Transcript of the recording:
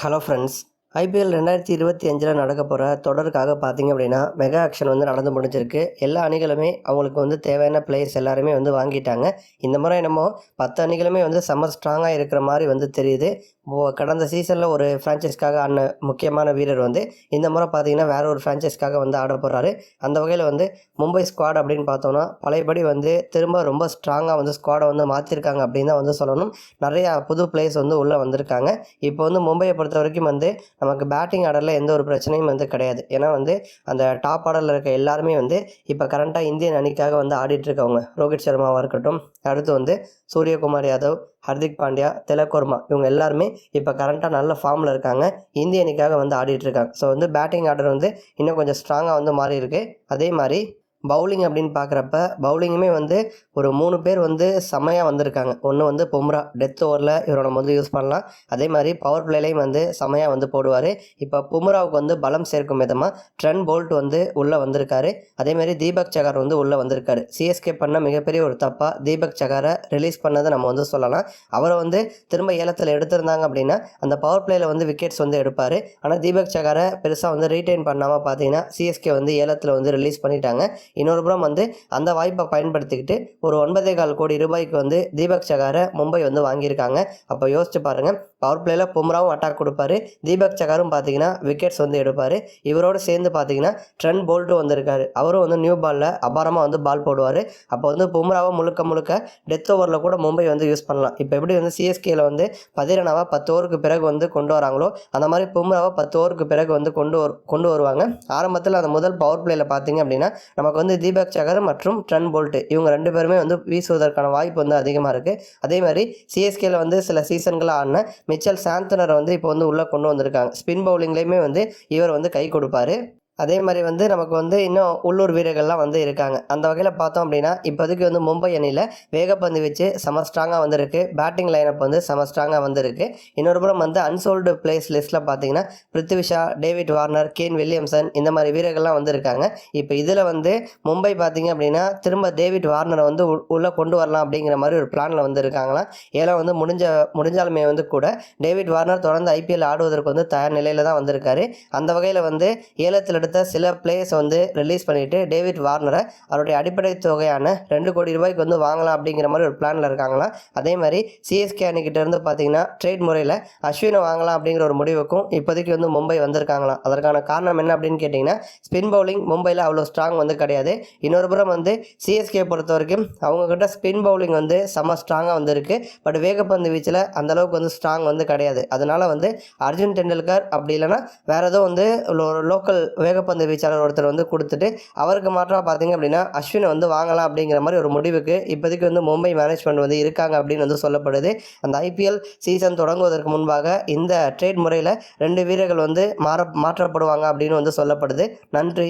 Hello friends IPL ரெண்டாயிரத்தி இருபத்தி அஞ்சில் நடக்க போகிற தொடருக்காக பார்த்தீங்க அப்படின்னா மெகா ஆக்ஷன் வந்து நடந்து முடிஞ்சிருக்கு. எல்லா அணிகளுமே அவங்களுக்கு வந்து தேவையான பிளேயர்ஸ் எல்லாருமே வந்து வாங்கிட்டாங்க. இந்த முறை என்னமோ பத்து அணிகளுமே வந்து செம்மர் ஸ்ட்ராங்காக இருக்கிற மாதிரி வந்து தெரியுது. கடந்த சீசனில் ஒரு ஃப்ரான்ச்சைஸ்க்காக ஆடின முக்கியமான வீரர் வந்து இந்த முறை பார்த்தீங்கன்னா வேற ஒரு ஃப்ரான்ச்சைஸ்க்காக வந்து ஆட போகிறாரு அந்த வகையில் வந்து மும்பை ஸ்குவாட் அப்படின்னு பார்த்தோன்னா பழையபடி வந்து திரும்ப ரொம்ப ஸ்ட்ராங்காக வந்து ஸ்குவாடை வந்து மாற்றிருக்காங்க அப்படின்னு தான் வந்து சொல்லணும். நிறையா புது பிளேயர்ஸ் வந்து உள்ளே வந்திருக்காங்க. இப்போ வந்து மும்பையை பொறுத்த வரைக்கும் வந்து நமக்கு பேட்டிங் ஆர்டரில் எந்த ஒரு பிரச்சனையும் வந்து கிடையாது. ஏன்னா வந்து அந்த டாப் ஆர்டரில் இருக்க எல்லாருமே வந்து இப்போ கரண்ட்டாக இந்தியன் அணிக்காக வந்து ஆடிட்டு இருக்கவங்க ரோஹித் சர்மாவாக இருக்கட்டும் அடுத்து வந்து சூரியகுமார் யாதவ் ஹர்திக் பாண்டியா திலகுர்மா இவங்க எல்லாருமே இப்போ கரண்ட்டாக நல்ல ஃபார்மில் இருக்காங்க. இந்திய அணிக்காக வந்து ஆடிட்டு இருக்காங்க ஸோ வந்து பேட்டிங் ஆர்டர் வந்து இன்னும் கொஞ்சம் ஸ்ட்ராங்காக வந்து மாறி இருக்குது அதே மாதிரி பவுலிங் அப்படின்னு பார்க்குறப்ப பவுலிங்குமே வந்து ஒரு மூணு பேர் வந்து செம்மையாக வந்திருக்காங்க. ஒன்று வந்து பும்ரா டெத் ஓவரில் இவரை நம்ம வந்து யூஸ் பண்ணலாம். அதே மாதிரி பவர் பிளேலையும் வந்து செம்மையாக வந்து போடுவார். இப்போ பும்ராவுக்கு வந்து பலம் சேர்க்கும் விதமாக ட்ரென் போல்ட் வந்து உள்ளே வந்திருக்காரு. அதே மாதிரி தீபக் சகார் வந்து உள்ளே வந்திருக்காரு. சிஎஸ்கே பண்ண மிகப்பெரிய ஒரு தப்பாக தீபக் சகாரை ரிலீஸ் பண்ணதை நம்ம வந்து சொல்லலாம். அவரை வந்து திரும்ப ஏலத்தில் எடுத்திருந்தாங்க அப்படின்னா அந்த பவர் பிளேயில் வந்து விக்கெட்ஸ் வந்து எடுப்பார். ஆனால் தீபக் சகாரை பெருசாக வந்து ரீட்டைன் பண்ணாமல் பார்த்தீங்கன்னா சிஎஸ்கே வந்து ஏலத்தில் வந்து ரிலீஸ் பண்ணிட்டாங்க. இன்னொரு புறம் வந்து அந்த வாய்ப்பை பயன்படுத்திக்கிட்டு ஒரு ஒன்பதே கால் கோடி ரூபாய்க்கு வந்து தீபக் சகாரை மும்பை வந்து வாங்கியிருக்காங்க. அப்போ யோசிச்சு பாருங்கள் பவர் பிளேயில் பும்ராவும் அட்டாக் கொடுப்பாரு. தீபக் சகாரும் பார்த்தீங்கன்னா விக்கெட்ஸ் வந்து எடுப்பார். இவரோடு சேர்ந்து பார்த்தீங்கன்னா ட்ரெண்ட் போல்ட்டும் வந்திருக்காரு. அவரும் வந்து நியூ பாலில் அபாரமாக வந்து பால் போடுவார். அப்போ வந்து பும்ராவை முழுக்க முழுக்க டெத் ஓவரில் கூட மும்பை வந்து யூஸ் பண்ணலாம். இப்போ எப்படி வந்து சிஎஸ்கேயில் வந்து பதிரனாவை பத்து ஓவருக்கு பிறகு வந்து கொண்டு வராங்களோ அந்த மாதிரி பும்ராவை பத்து ஓவருக்கு பிறகு வந்து கொண்டு வரு கொண்டு வருவாங்க. ஆரம்பத்தில் அந்த முதல் பவர் பிளேயில் பார்த்தீங்க அப்படின்னா நமக்கு வந்து தீபக் சகர் மற்றும் ட்ரன் போல்ட். இவங்க ரெண்டு பேருமே வந்து வீசுவதற்கான வாய்ப்பு வந்து அதிகமாக இருக்குது அதே மாதிரி சிஎஸ்கேல வந்து சில சீசன்களாக ஆடின மிச்சல் சாந்தனரை வந்து இப்போ வந்து உள்ளே கொண்டு வந்திருக்காங்க. ஸ்பின் பவுலிங்லேயுமே வந்து இவர் வந்து கை கொடுப்பாரு. அதே மாதிரி வந்து நமக்கு வந்து இன்னும் உள்ளூர் வீரர்கள்லாம் வந்து இருக்காங்க. அந்த வகையில் பார்த்தோம் அப்படின்னா இப்போதைக்கு வந்து மும்பை அணியில் வேகப்பந்து வச்சு செம ஸ்ட்ராங்காக வந்திருக்கு. பேட்டிங் லைனப் வந்து செம ஸ்ட்ராங்காக வந்திருக்கு. இன்னொரு புறம் வந்து அன்சோல்டு பிளேஸ் லிஸ்ட்டில் பார்த்தீங்கன்னா Prithvi Shaw David Warner Kane Williamson இந்த மாதிரி வீரர்கள்லாம் வந்திருக்காங்க இப்போ இதில் வந்து மும்பை பார்த்தீங்க அப்படின்னா திரும்ப டேவிட் வார்னரை வந்து உள்ளே கொண்டு வரலாம் அப்படிங்கிற மாதிரி ஒரு பிளானில் வந்து இருக்காங்களாம். ஏன்னா வந்து முடிஞ்ச முடிஞ்சாலுமே வந்து கூட டேவிட் வார்னர் தொடர்ந்து ஐபிஎல் ஆடுவதற்கு வந்து தயார் நிலையில் தான் வந்திருக்காரு. அந்த வகையில் வந்து ஏலத்தில் எடுத்து சில பிளேயர்ஸ் வந்து ரிலீஸ் பண்ணிவிட்டு டேவிட் வார்னரை அவருடைய அடிப்படை தொகையான ரெண்டு கோடி ரூபாய்க்கு வந்து வாங்கலாம் அப்படிங்கிற மாதிரி ஒரு பிளானில் இருக்காங்களாம் அதே மாதிரி சிஎஸ்கே அணிக்கிட்ட இருந்து பார்த்தீங்கன்னா ட்ரேட் முறையில் அஸ்வினை வாங்கலாம் அப்படிங்கிற ஒரு முடிவுக்கும் இப்போதைக்கு வந்து மும்பை வந்திருக்காங்களாம். அதற்கான காரணம் என்ன அப்படின்னு கேட்டிங்கன்னா ஸ்பின் பவுலிங் மும்பையில் அவ்வளோ ஸ்ட்ராங் வந்து கிடையாது. இன்னொரு புறம் வந்து சிஎஸ்கே பொறுத்த வரைக்கும் அவங்கக்கிட்ட ஸ்பின் பவுலிங் வந்து செம்ம ஸ்ட்ராங்காக வந்திருக்கு. பட் வேகப்பந்து வீச்சில் அந்த அளவுக்கு வந்து ஸ்ட்ராங் வந்து கிடையாது. அதனால் வந்து அர்ஜுன் டெண்டுல்கர் அப்படி இல்லைன்னா வேறு ஏதோ வந்து ஒரு லோக்கல் வேகப்பந்து வீச்சாளர் ஒருத்தர் வந்து கொடுத்துட்டு அவருக்கு மாற்றமாக பார்த்தீங்க அப்படின்னா அஸ்வினை வந்து வாங்கலாம் அப்படிங்கிற மாதிரி ஒரு முடிவுக்கு இப்போதைக்கு வந்து மும்பை மேனேஜ்மெண்ட் வந்து இருக்காங்க அப்படின்னு வந்து சொல்லப்படுது. அந்த ஐபிஎல் சீசன் தொடங்குவதற்கு முன்பாக இந்த ட்ரேட் முறையில் ரெண்டு வீரர்கள் வந்து மாற மாற்றப்படுவாங்க அப்படின்னு வந்து சொல்லப்படுது. நன்றி.